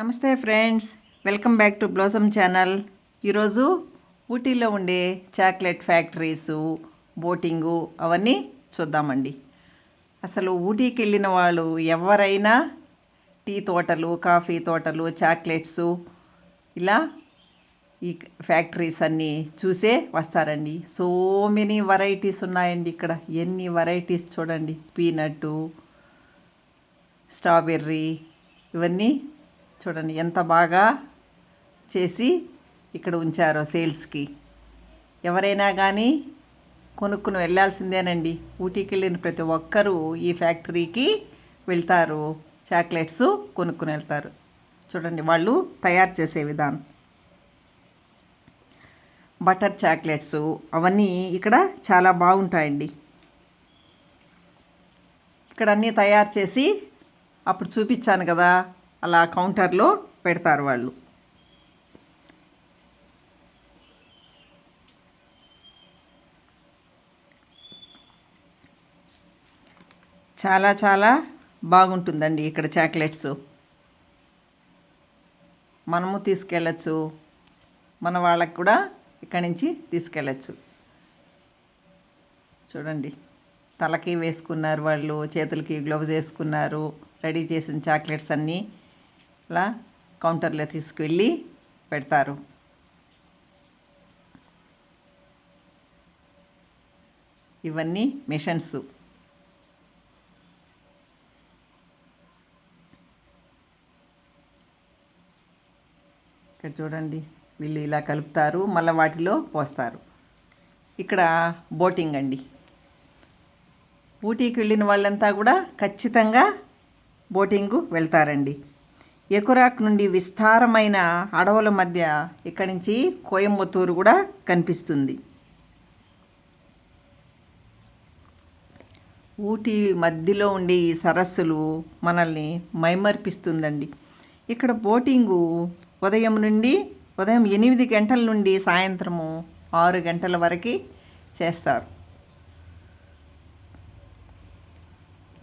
నమస్తే friends welcome back to Blossom channel. ఈరోజు ఊటీలో ఉండే చాక్లెట్ ఫ్యాక్టరీసు బోటింగు అవన్నీ చూద్దామండి. అసలు ఊటీకి వెళ్ళిన వాళ్ళు ఎవరైనా టీ తోటలు కాఫీ తోటలు చాక్లెట్స్ ఇలా ఈ ఫ్యాక్టరీస్ అన్నీ చూసే వస్తారండి. సో మెనీ వెరైటీస్ ఉన్నాయండి ఇక్కడ. ఎన్ని వెరైటీస్ చూడండి. పీనట్టు స్ట్రాబెర్రీ ఇవన్నీ చూడండి ఎంత బాగా చేసి ఇక్కడ ఉంచారో సేల్స్కి. ఎవరైనా కానీ కొనుక్కుని వెళ్ళాల్సిందేనండి. ఊటీకి వెళ్ళిన ప్రతి ఒక్కరూ ఈ ఫ్యాక్టరీకి వెళ్తారు. చాక్లెట్స్ కొనుక్కుని వెళ్తారు. చూడండి వాళ్ళు తయారు చేసే విధానం. బటర్ చాక్లెట్స్ అవన్నీ ఇక్కడ చాలా బాగుంటాయండి. ఇక్కడ అన్నీ తయారు చేసి అప్పుడు చూపించాను కదా. అలా కౌంటర్లో పెడతారు వాళ్ళు. చాలా చాలా బాగుంటుందండి ఇక్కడ చాక్లెట్స్. మనము తీసుకెళ్ళచ్చు. మన వాళ్ళకి కూడా ఇక్కడి నుంచి తీసుకెళ్ళచ్చు. చూడండి. తలకి వేసుకున్నారు వాళ్ళు చేతులకి గ్లౌజ్ వేసుకున్నారు రెడీ చేసిన చాక్లెట్స్ అన్నీ. అలా కౌంటర్లో తీసుకువెళ్ళి పెడతారు. ఇవన్నీ మిషన్స్. ఇక్కడ చూడండి వీళ్ళు ఇలా కలుపుతారు మళ్ళీ వాటిలో పోస్తారు. ఇక్కడ బోటింగ్ అండి. ఊటీకి వెళ్ళిన వాళ్ళంతా కూడా ఖచ్చితంగా బోటింగు వెళ్తారండి. ఎకురాక్ నుండి విస్తారమైన అడవుల మధ్య ఇక్కడి నుంచి కోయంబత్తూరు కూడా కనిపిస్తుంది. ఊటీ మధ్యలో ఉండే ఈ సరస్సులు మనల్ని మైమర్పిస్తుందండి. ఇక్కడ బోటింగు ఉదయం నుండి ఉదయం ఎనిమిది గంటల నుండి సాయంత్రము ఆరు గంటల వరకు చేస్తారు.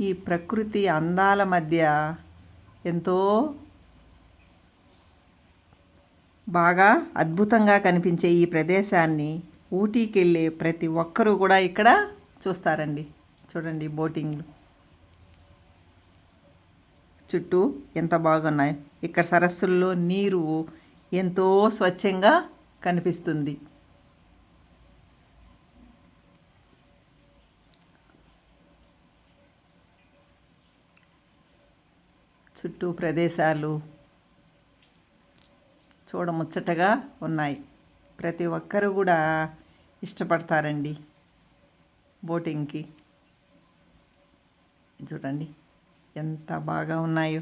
ఈ ప్రకృతి అందాల మధ్య ఎంతో బాగా అద్భుతంగా కనిపించే ఈ ప్రదేశాన్ని ఊటీకి వెళ్ళే ప్రతి ఒక్కరూ కూడా ఇక్కడ చూస్తారండి. చూడండి బోటింగ్లు. చుట్టూ ఎంత బాగున్నాయి. ఇక్కడ సరస్సుల్లో నీరు ఎంతో స్వచ్ఛంగా కనిపిస్తుంది. చుట్టూ ప్రదేశాలు చూడముచ్చటగా ఉన్నాయి. ప్రతి ఒక్కరు కూడా ఇష్టపడతారండి బోటింగ్కి. చూడండి ఎంత బాగా ఉన్నాయో.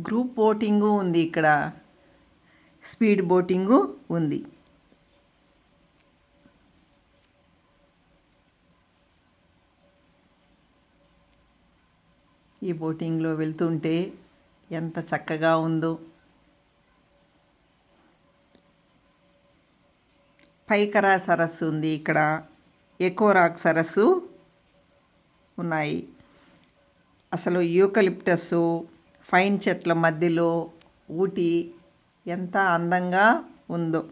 గ్రూప్ బోటింగు ఉంది ఇక్కడ. స్పీడ్ బోటింగు ఉంది. ఈ బోటింగ్లో వెళ్తుంటే ఎంత చక్కగా ఉందో. పైకరా సరస్సు ఉంది ఇక్కడ. ఎకోరాక్ సరస్సు ఉన్నాయి. అసలు యూకలిప్టస్ ఫైన్ చెట్ల మధ్యలో ఊటీ ఎంత అందంగా ఉందో.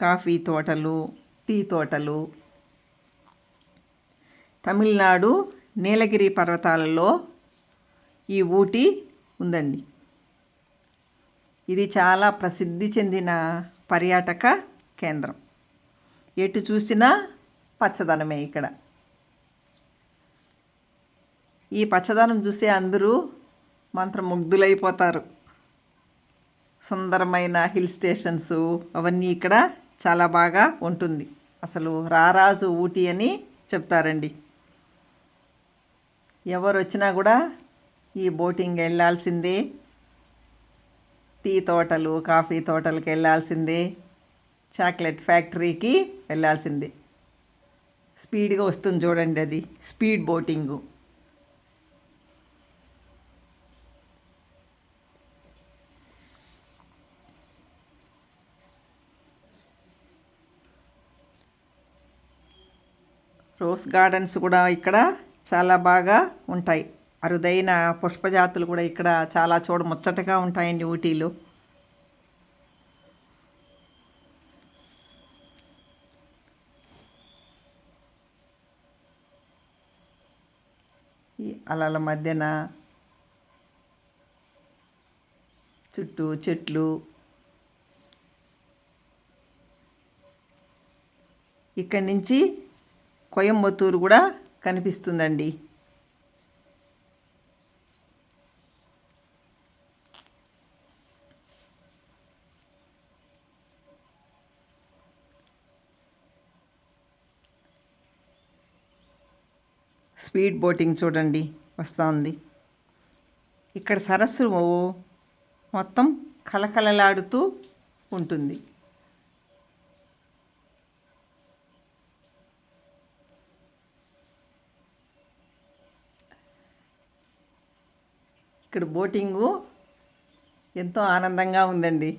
కాఫీ తోటలు టీ తోటలు. తమిళనాడు నీలగిరి పర్వతాలలో ఈ ఊటీ ఉందండి. ఇది చాలా ప్రసిద్ధి చెందిన పర్యాటక కేంద్రం. ఎటు చూసినా పచ్చదనమే ఇక్కడ. ఈ పచ్చదనం చూసే అందరూ మంత్రముగ్ధులైపోతారు. సుందరమైన హిల్ స్టేషన్స్ అవన్నీ ఇక్కడ చాలా బాగా ఉంటుంది. అసలు రారాజు ఊటీ అని చెప్తారండి. ఎవరు వచ్చినా కూడా ఈ బోటింగ్ వెళ్ళాల్సిందే. టీ తోటలు కాఫీ తోటలకు వెళ్ళాల్సిందే. చాక్లెట్ ఫ్యాక్టరీకి వెళ్ళాల్సిందే. స్పీడ్గా వస్తుంది చూడండి అది. Speed boating. రోజ్ గార్డెన్స్ కూడా ఇక్కడ చాలా బాగా ఉంటాయి. అరుదైన పుష్పజాతులు కూడా ఇక్కడ చాలా చూడ ముచ్చటగా ఉంటాయండి ఊటీలో. ఈ అలల మధ్యన చుట్టూ చెట్లు. ఇక్కడి నుంచి కోయంబత్తూరు కూడా కనిపిస్తుందండి. స్పీడ్ బోటింగ్ చూడండి వస్తూ ఉంది ఇక్కడ సరస్సు మొత్తం కళకళలాడుతూ ఉంటుంది. ఇక్కడ బోటింగు ఎంతో ఆనందంగా ఉందండి.